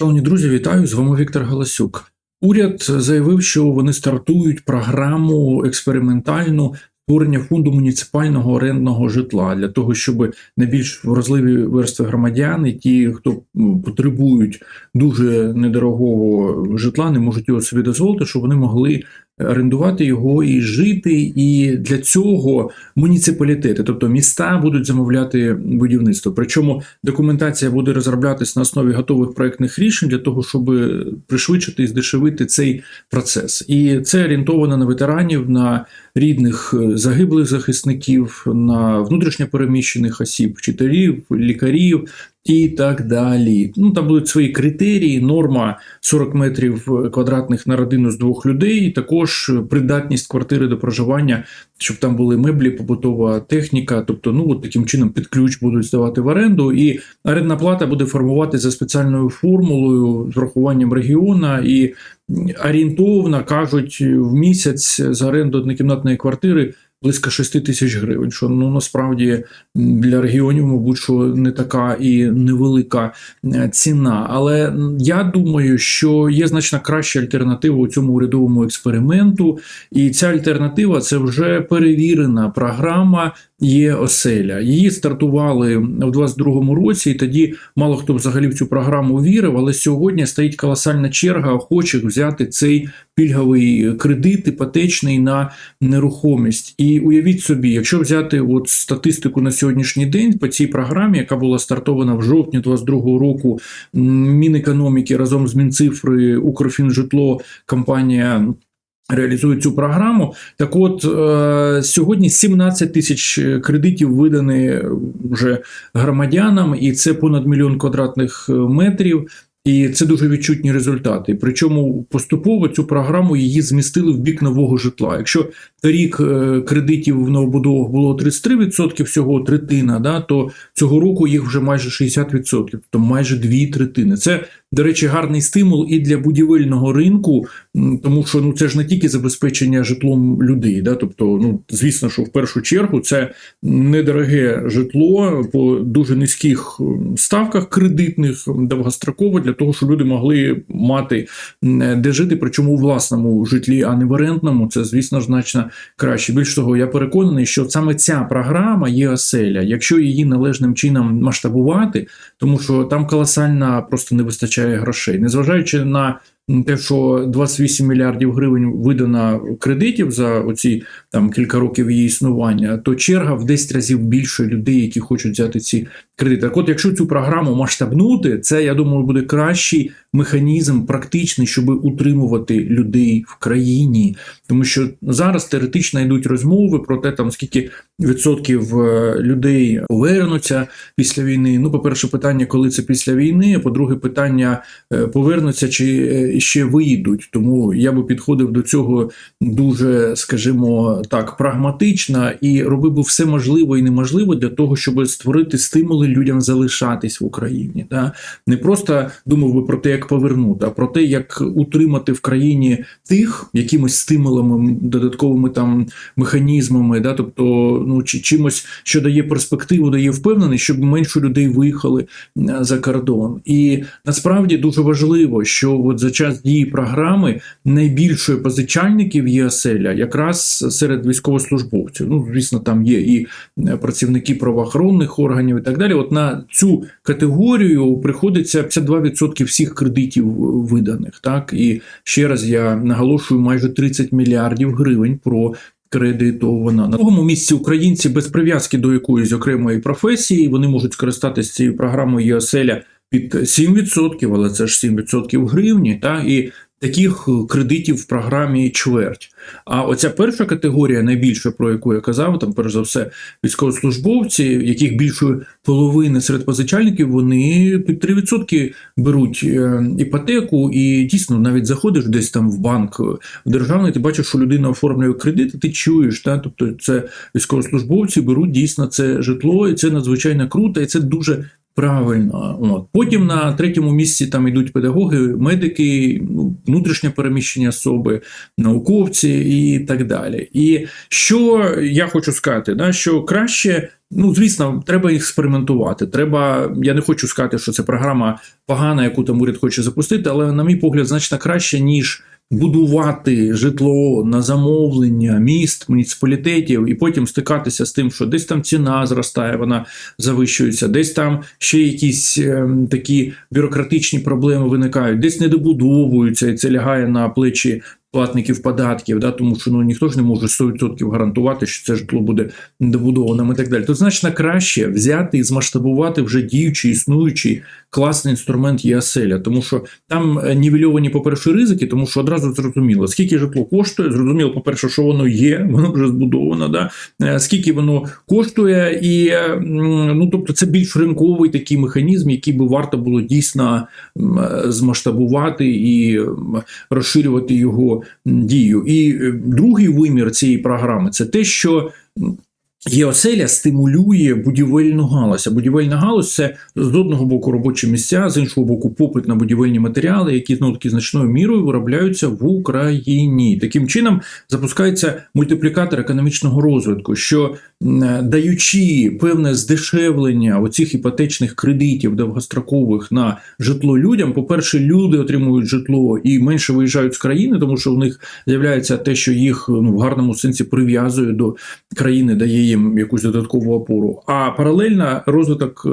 Шановні друзі, вітаю! З вами Віктор Галасюк. Уряд заявив, що вони стартують програму експериментальну створення фонду муніципального орендного житла для того, щоб найбільш вразливі верстви громадян і ті, хто потребують дуже недорогого житла, не можуть його собі дозволити, щоб вони могли орендувати його і жити. І для цього муніципалітети, тобто міста, будуть замовляти будівництво. Причому документація буде розроблятись на основі готових проектних рішень для того, щоб пришвидшити і здешевити цей процес. І це орієнтовано на ветеранів, на рідних е, загиблих захисників, на внутрішньопереміщених осіб, вчителів, лікарів. І так далі. Ну там будуть свої критерії, норма 40 метрів квадратних на родину з двох людей, і також придатність квартири до проживання, щоб там були меблі, побутова техніка. Тобто, ну от таким чином під ключ будуть здавати в оренду, і орендна плата буде формувати за спеціальною формулою з врахуванням регіона і орієнтовно кажуть в місяць за оренду однокімнатної квартири. Близько 6 тисяч гривень, що ну насправді для регіонів, мабуть, що не така і невелика е, ціна. Але я думаю, що є значно краща альтернатива у цьому урядовому експерименту, і ця альтернатива це вже перевірена програма. Є оселя. Її стартували в 22-му році, і тоді мало хто взагалі в цю програму вірив. Але сьогодні стоїть колосальна черга охочих взяти цей пільговий кредит іпотечний на нерухомість. І уявіть собі, якщо взяти от статистику на сьогоднішній день по цій програмі, яка була стартована в жовтні 22-го року, Мінекономіки разом з Мінцифри, Укрфінжитло, компанія. Реалізують цю програму. Так, от е, сьогодні 17 тисяч кредитів видані вже громадянам, і це понад мільйон квадратних метрів. І це дуже відчутні результати. Причому поступово цю програму її змістили в бік нового житла. Якщо торік е, кредитів в новобудовах було 33% всього третина, да, то цього року їх вже майже 60%, тобто майже дві третини. Це, до речі, гарний стимул і для будівельного ринку, тому що ну це ж не тільки забезпечення житлом людей. Да, Тобто, ну звісно, що в першу чергу це недороге житло по дуже низьких ставках кредитних довгостроково для того, щоб люди могли мати де жити, причому у власному житлі, а не в орендному. Це, звісно значно краще. Більш того, я переконаний, що саме ця програма є оселя, якщо її належним чином масштабувати, тому що там колосальна просто не вистачає грошей, незважаючи на те, що 28 мільярдів гривень видано кредитів за оці там кілька років її існування, то черга в 10 разів більше людей, які хочуть взяти ці кредити. Так от, якщо цю програму масштабнути, це я думаю буде кращий механізм, практичний, щоб утримувати людей в країні, тому що зараз теоретично йдуть розмови про те, там скільки відсотків людей повернуться після війни. Ну, по перше, питання, коли це після війни. а По-друге, питання повернуться чи ще вийдуть. Тому я би підходив до цього дуже, скажімо так, прагматично і робив би все можливе і неможливе для того, щоб створити стимули людям залишатись в Україні. Да? Не просто думав би про те, як повернути, а про те, як утримати в країні тих якимось стимулами, додатковими там механізмами, да? тобто ну чи чимось, що дає перспективу, дає впевненість, щоб менше людей виїхали за кордон. І насправді дуже важливо, що от за час дії програми найбільшою позичальників є оселя, якраз серед військовослужбовців. Ну, звісно, там є і працівники правоохоронних органів і так далі. От на цю категорію приходиться 52% всіх кредитів виданих. Так і ще раз я наголошую майже 30 мільярдів гривень про. Кредитована на другому місці українці без прив'язки до якоїсь окремої професії. Вони можуть скористатися цією програмою ЄОСЕЛЯ під 7%, але це ж 7% гривні. Та і таких кредитів в програмі чверть. А оця перша категорія, найбільша, про яку я казав, там перш за все військовослужбовці, яких більшої половини серед позичальників, вони під 3% беруть іпотеку, і дійсно навіть заходиш десь там в банк в державний, ти бачиш, що людина оформлює кредит, і ти чуєш, та? тобто це військовослужбовці беруть дійсно це житло, і це надзвичайно круто, і це дуже Правильно, от потім на третьому місці там йдуть педагоги, медики, ну, внутрішнє переміщення особи, науковці і так далі. І що я хочу сказати, да, що краще Ну, звісно, треба експериментувати. Треба, я не хочу сказати, що це програма погана, яку там уряд хоче запустити, але, на мій погляд, значно краще, ніж будувати житло на замовлення міст, муніципалітетів, і потім стикатися з тим, що десь там ціна зростає, вона завищується, десь там ще якісь е, такі бюрократичні проблеми виникають, десь не добудовуються, і це лягає на плечі. Платників податків, да, тому що ну ніхто ж не може 100% гарантувати, що це житло буде добудованим і так далі. То значно краще взяти і змасштабувати вже діючий існуючий класний інструмент ЄАСЕЛЯ, тому що там е, нівельовані, по-перше, ризики, тому що одразу зрозуміло, скільки житло коштує. Зрозуміло, по-перше, що воно є, воно вже збудовано, да? е, скільки воно коштує, і ну тобто це більш ринковий такий механізм, який би варто було дійсно е, змасштабувати і розширювати його дію. І другий вимір цієї програми це те, що. М, ЄОСЕЛЯ стимулює будівельну галузь. А будівельна галузь це з одного боку робочі місця, з іншого боку, попит на будівельні матеріали, які знову таки значною мірою виробляються в Україні. Таким чином запускається мультиплікатор економічного розвитку, що даючи певне здешевлення оцих іпотечних кредитів довгострокових на житло людям, по-перше, люди отримують житло і менше виїжджають з країни, тому що в них з'являється те, що їх ну, в гарному сенсі прив'язує до країни, дає їм якусь додаткову опору. А паралельно розвиток е,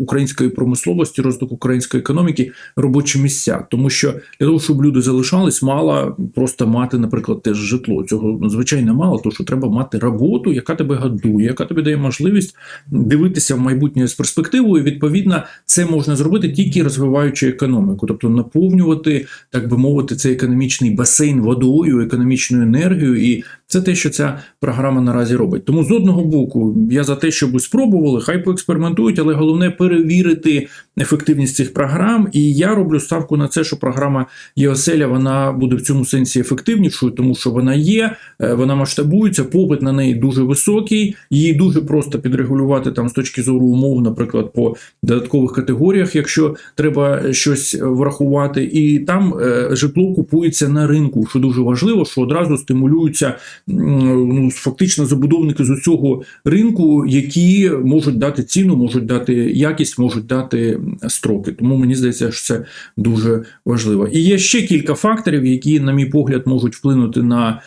української промисловості, розвиток української економіки, робочі місця, тому що для того, щоб люди залишались, мало просто мати, наприклад, теж житло. Цього надзвичайно мало, тому що треба мати роботу, яка тебе годує, яка тобі дає можливість дивитися в майбутнє з перспективою. Відповідно, це можна зробити тільки розвиваючи економіку, тобто наповнювати, так би мовити, цей економічний басейн водою, економічною енергією, і це те, що ця програма наразі робить. Тому з одного боку, я за те, щоб спробували, хай поекспериментують, але головне перевірити ефективність цих програм. І я роблю ставку на це, що програма ЄОСЕЛЯ вона буде в цьому сенсі ефективнішою, тому що вона є, е, вона масштабується, попит на неї дуже високий, її дуже просто підрегулювати там з точки зору умов, наприклад, по додаткових категоріях, якщо треба щось врахувати, і там е, житло купується на ринку, що дуже важливо, що одразу стимулюються ну, фактично забудовники з усього ринку, які можуть дати ціну, можуть дати якість, можуть дати строки. Тому мені здається, що це дуже важливо. І є ще кілька факторів, які, на мій погляд, можуть вплинути на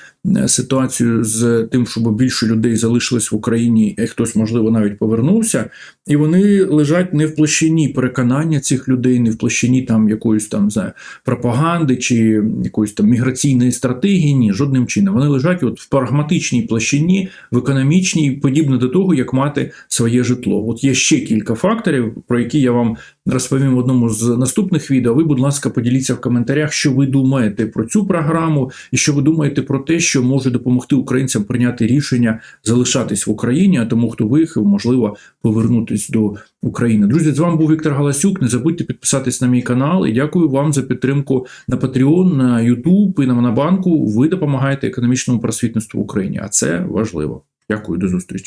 ситуацію з тим, щоб більше людей залишилось в Україні, і хтось, можливо, навіть повернувся. І вони лежать не в площині переконання цих людей, не в площині там якоїсь там знаю, пропаганди чи якоїсь там міграційної стратегії. Ні, жодним чином. Вони лежать от в прагматичній площині, в економічній, подібно до того, як мати своє житло. От є ще кілька факторів, про які я вам розповім в одному з наступних відео. Ви, будь ласка, поділіться в коментарях, що ви думаєте про цю програму, і що ви думаєте про те, що може допомогти українцям прийняти рішення залишатись в Україні, а тому, хто виїхав, можливо, повернутись до України. Друзі, з вами був Віктор Галасюк. Не забудьте підписатись на мій канал і дякую вам за підтримку на Patreon, на YouTube і на Монобанку. Ви допомагаєте економічному просвітництву в Україні, а це важливо. Дякую, до зустрічі.